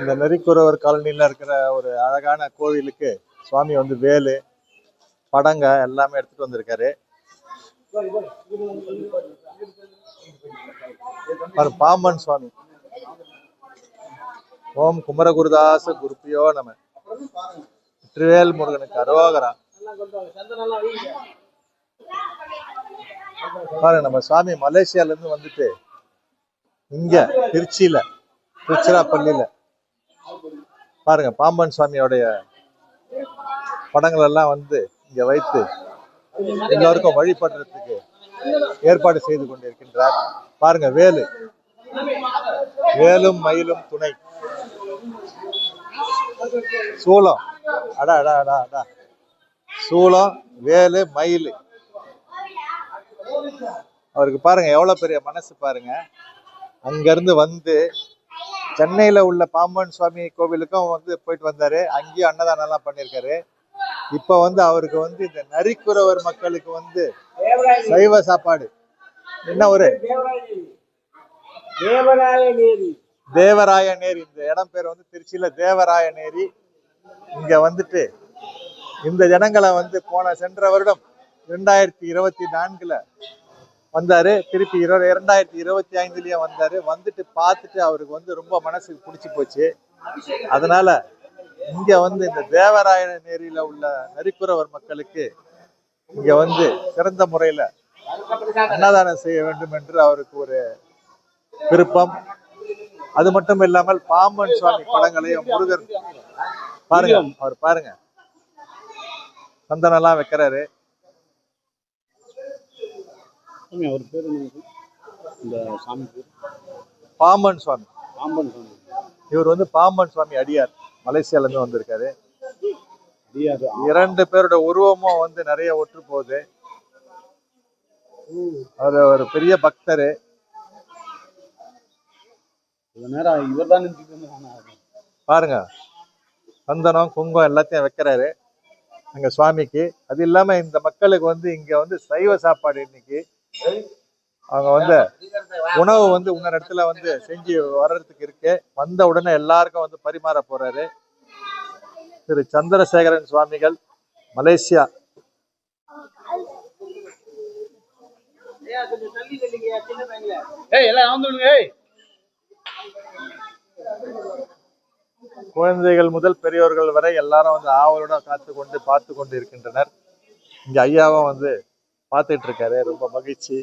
இந்த நெறிக்குறவர் காலனியில் இருக்கிற ஒரு அழகான கோவிலுக்கு சுவாமி வந்து வேலு படங்க எல்லாமே எடுத்துட்டு வந்திருக்காரு. பாம்பன் சுவாமி. ஓம் குமரகுருதாச குருப்பியோ நம்ம திருவேல் முருகனுக்கு அரோகரா. பாருங்க நம்ம சுவாமி மலேசியால இருந்து வந்துட்டு இங்க திருச்சியில திருச்சிராப்பள்ளியில. பாருங்க பாம்பன் சுவாமியோடைய படங்கள் எல்லாம் வந்து இங்க வைத்து எல்லாருக்கும் வழிபடுறதுக்கு ஏற்பாடு செய்து கொண்டிருக்கின்றார். பாருங்க வேலு. வேலும் மயிலும் துணை. சூளம். அடா அடா அடா அடா. சூளம் வேலு மயில். அவருக்கு பாருங்க எவ்வளவு பெரிய மனசு பாருங்க. அங்க இருந்து வந்து சென்னையில உள்ள பாம்பன் சுவாமி கோவிலுக்கும் வந்து போயிட்டு வந்தாரு. அங்கேயும் அன்னதானம் எல்லாம் பண்ணியிருக்காரு. இப்ப வந்து அவருக்கு வந்து இந்த நரிக்குறவர் மக்களுக்கு வந்து சைவ சாப்பாடு. என்ன ஒரு தேவராய நேரி இந்த இடம் பேர் வந்து திருச்சியில தேவராய நேரி இங்க வந்துட்டு இந்த ஜனங்களை வந்து போன சென்ற வருடம் ரெண்டாயிரத்தி இருபத்தி நான்குல வந்தாரு. திருப்பி இரு இரண்டாயிரத்தி இருபத்தி ஐந்துலயும் வந்தாரு. வந்துட்டு பார்த்துட்டு அவருக்கு வந்து ரொம்ப மனசுக்கு பிடிச்சி போச்சு. அதனால இங்க வந்து இந்த தேவராய நேரியில உள்ள நரிக்குறவர் மக்களுக்கு இங்க வந்து சிறந்த முறையில அன்னதானம் செய்ய வேண்டும் என்று அவருக்கு ஒரு விருப்பம். அது மட்டும் இல்லாமல் பாம்பன் சுவாமி படங்களையும் முருகர் பாருங்க அவர் பாருங்க. சந்தனம் எல்லாம் வைக்கிறாரு. அவர் பேர் இந்த சாமி பேர். பாம்பன் சுவாமி. பாம்பன் சாமி இவர் வந்து பாம்பன் சுவாமி அடியார். மலேசியால இருந்து வந்திருக்காரு இரண்டு பேரோட உருவமும் வந்து நிறைய ஒற்று போகுது. அவர் ஒரு பெரிய பக்தரு. நேரம் இவர் தான் பாருங்க. சந்தனம் குங்குமம் எல்லாத்தையும் வைக்கிறாரு. அங்க சுவாமிக்கு. அது இல்லாம இந்த மக்களுக்கு வந்து இங்க வந்து சைவ சாப்பாடு இன்னைக்கு. அவங்க வந்து உணவு வந்து இன்னொரு இடத்துல வந்து செஞ்சு வர்றதுக்கு இருக்கு. வந்த உடனே எல்லாருக்கும் வந்து பரிமாற போறாரு. திரு சந்திரசேகரன் சுவாமிகள் மலேசியா. குழந்தைகள் முதல் பெரியோர்கள் வரை எல்லாரும் வந்து ஆவலுடன் காத்து கொண்டு பார்த்து கொண்டு இருக்கின்றனர். இங்க ஐயாவும் வந்து பார்த்துட்டு இருக்காரு. ரொம்ப மகிழ்ச்சி.